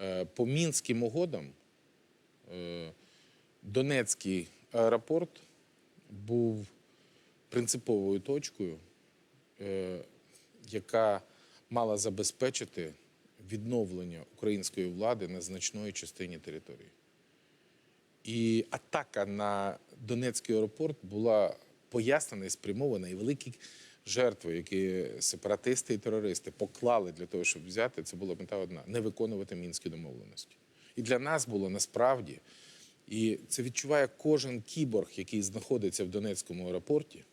Е, По мінським угодам е, Донецький аеропорт був принциповою точкою, е, яка мала забезпечити відновлення української влади на значної частині території. І атака на Донецький аеропорт була пояснена і спрямована, і великі жертви, які сепаратисти і терористи поклали для того, щоб взяти, це була мета одна не виконувати мінські домовленості. І для нас було насправді, і це відчуває кожен кіборг, який знаходиться в Донецькому аеропорті,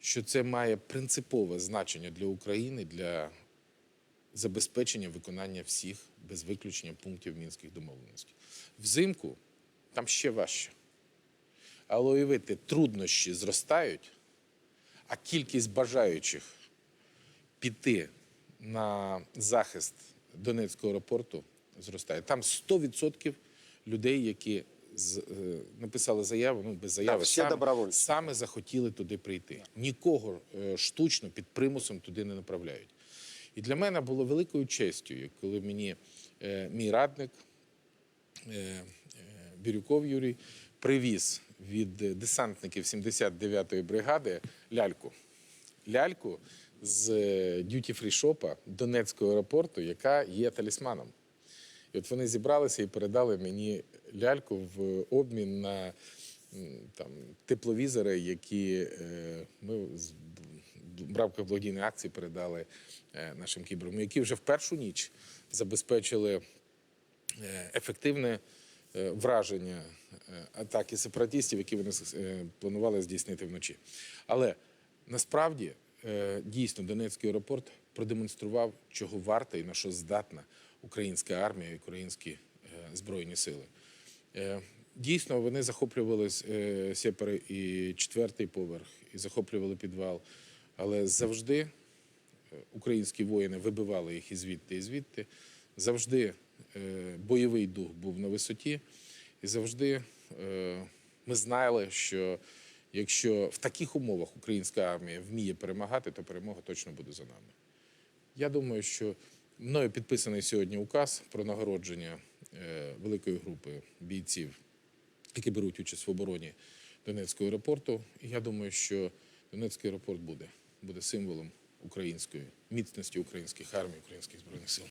що це має принципове значення для України, для забезпечення виконання всіх без виключення пунктів мінських домовленостей. Взимку там ще важче. Але уявити, труднощі зростають, а кількість бажаючих піти на захист Донецького аеропорту зростає. Там 100% людей, які з, е, написали заяву, ну без заяви, саме, саме захотіли туди прийти. Нікого е, штучно під примусом туди не направляють. І для мене було великою честю, коли мені е, мій радник е, е, Бірюков Юрій привіз від е, десантників 79-ї бригади ляльку. Ляльку з дюті-фрі шопа Донецького аеропорту, яка є талісманом. І от вони зібралися і передали мені ляльку в обмін на там, тепловізори, які е, ми в рамках благодійної акції передали е, нашим кіберам, які вже в першу ніч забезпечили е, ефективне е, враження е, атаки сепаратистів, які вони е, планували здійснити вночі. Але насправді е, дійсно Донецький аеропорт продемонстрував, чого варта і на що здатна українська армія і українські е, збройні сили. Е, Дійсно, вони захоплювали е, сепари і четвертий поверх, і захоплювали підвал. Але завжди е, українські воїни вибивали їх і звідти, і звідти. Завжди е, бойовий дух був на висоті, і завжди е, ми знали, що якщо в таких умовах українська армія вміє перемагати, то перемога точно буде за нами. Я думаю, що мною підписаний сьогодні указ про нагородження е, великої групи бійців, які беруть участь в обороні Донецького аеропорту. І я думаю, що Донецький аеропорт буде, буде символом української міцності українських армій, українських збройних сил.